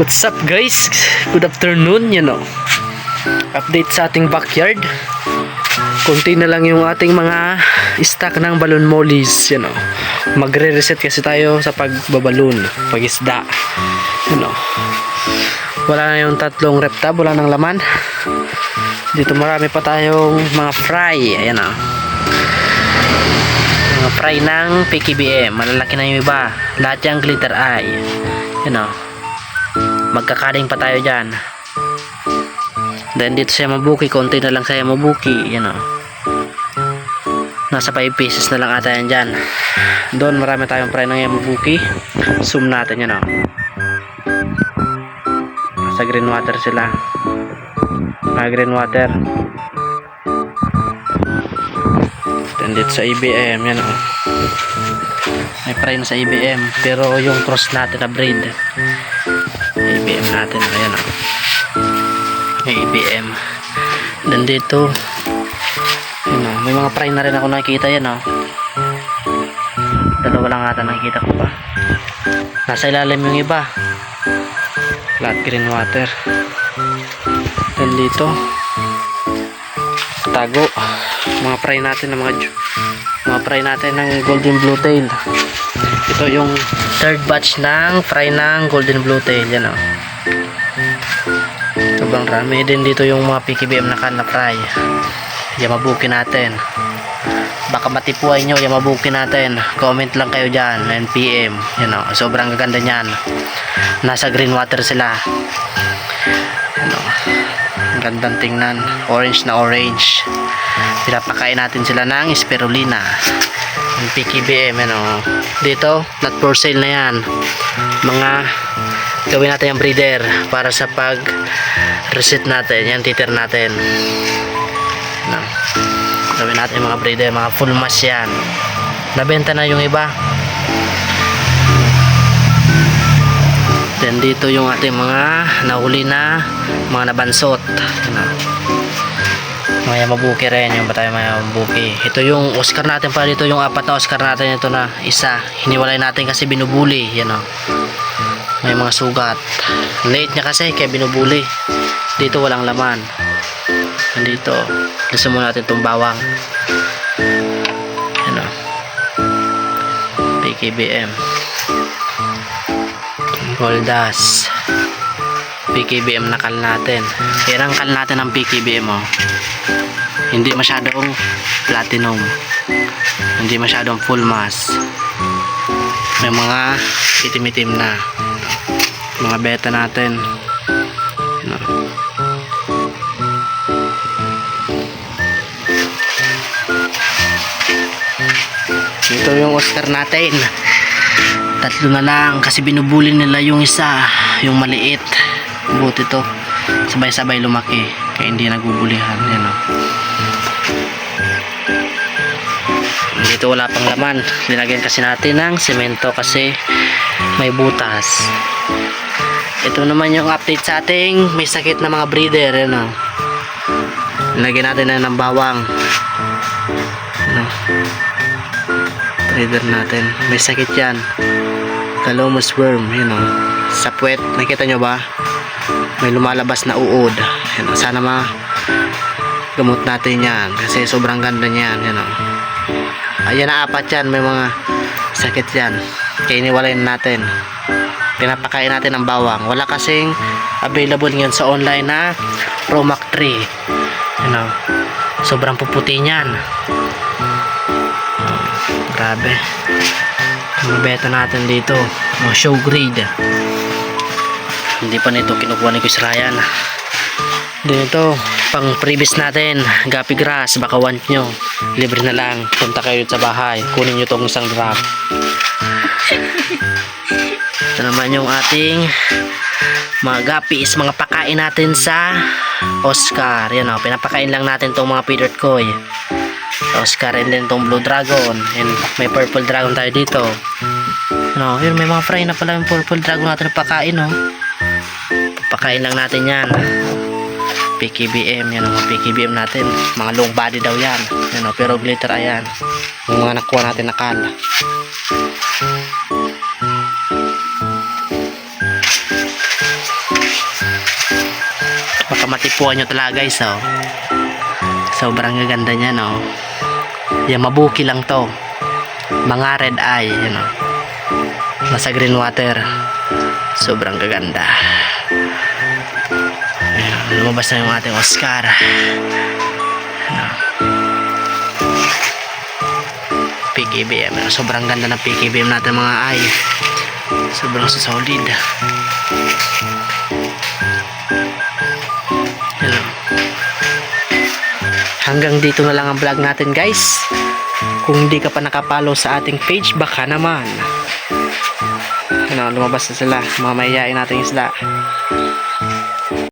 What's up guys? Good afternoon, you know. Update sa ating backyard. Kunti na lang yung ating mga stock ng balloon mollies, you know. Magre-reset kasi tayo sa pagbaballoon, pagisda. You know. Wala na yung tatlong reptab, wala nang laman. Dito marami pa tayong mga fry, ayan o. Mga fry ng PKBM, malalaki na yung iba. Lahat yung glitter eye. Yan o. Magkakaling pa tayo dyan. Then dito sa Yamabuki, konti na lang sa Yamabuki. Yan o. Nasa 5 pieces na lang ata yan dyan. Doon marami tayong fry ng Yamabuki. Zoom natin yan o. Sa green water sila. Mga green water. Then dito sa IBM, yan o. May fry na sa IBM. Pero yung cross natin na breed. IBM natin, ayan o. May IBM. Then dito, yun o, may mga fry na rin ako nakikita yan o. Dalawa lang ata nakikita ko pa. Nasa ilalim yung iba. Flat green water. Then dito, tago. Mga fry natin ng mga mga fry natin ng golden blue tail. Ito yung third batch ng fry ng golden blue tail. Yan o. Sobrang rami din dito yung mga PKBM na kan na fry. Yamabuki natin. Baka matipuay nyo, yamabuki natin. Comment lang kayo dyan, NPM. Yan o, sobrang gaganda niyan. Nasa green water sila. Ano, ang gandang tingnan. Orange na orange. Pinapakain natin sila ng spirulina. Yung PKBM, ano. Dito, not for sale na yan. Mga gawin natin yung breeder para sa pag reset natin. Yan, titir natin. Ano, gawin natin mga breeder, mga full mass yan. Nabenta na yung iba. Then dito yung ating mga nahuli na mga nabansot. Ano. Mga yamabuki rin, yung ba tayo mga yamabuki. Ito yung Oscar natin pa dito, yung apat na Oscar natin ito na isa. Hiniwalay natin kasi binubuli. Yan o. May mga sugat. Late niya kasi kaya binubuli. Dito walang laman. Nandito. Gusto mo natin itong bawang. Yan o. PKBM. Goldas. PKBM na kal natin. Yan ang kal natin ng PKBM oh. Hindi masyadong platinum. Hindi masyadong full mass. May mga itim-itim na. Mga beta natin. Ano. Ito yung Oscar natin. Tatlo na lang kasi binubuli nila yung isa, yung maliit. Buti to. Sabay-sabay lumaki. Kaya hindi nagubulihan. Yan o. Dito wala pang laman. Linagyan kasi natin ng semento kasi may butas. Ito naman yung update sa ating may sakit na mga breeder. Yan o. Linagyan natin na ng bawang. Ano. Breeder natin. May sakit yan. Calomus worm. Yan o. Sa puwet. Nakita nyo ba? May lumalabas na uod. Yan o. Sana ma gamot natin yan. Kasi sobrang ganda niyan. Yan o. Ayan na apat yan. May mga sakit yan. Kaya iniwalay na natin. Pinapakain natin ng bawang. Wala kasing available ngayon sa online na Romac 3. Yan o. Sobrang puputi niyan. Grabe. Mga beta natin dito. Mga show grade. Hindi pa nito kinukuha ni Chris Ryan. Then ito, pang previous natin, gapi grass, baka want nyo. Libre na lang. Punta kayo sa bahay. Kunin nyo tong isang drop. Ito naman yung ating mga gapis, mga pakain natin sa Oscar. Yan o, pinapakain lang natin tong mga feeder koi. Oscar and then tong blue dragon. And may purple dragon tayo dito. No, yun may mga fry na pala yung purple dragon natin na pakain no pakain lang natin yan. PKBM yan ang mga PKBM natin. Mga long body daw yan. Yan, no? pero glitter ayan. Yung mga nakuha natin nakal matipuan nyo talaga guys oh. Sobrang gaganda niya no? Yamabuki lang to. Mga red eye you know. nasa green water. Sobrang gaganda. Ayan, lumabas na yung ating Oscar. Ano. PKBM sobrang ganda ng PKBM natin mga eye. Sobrang solid Hanggang dito na lang ang vlog natin guys. Kung hindi ka pa nakapalo sa ating page, baka naman. Ano, lumabas na sila. Mga mayayain natin isla.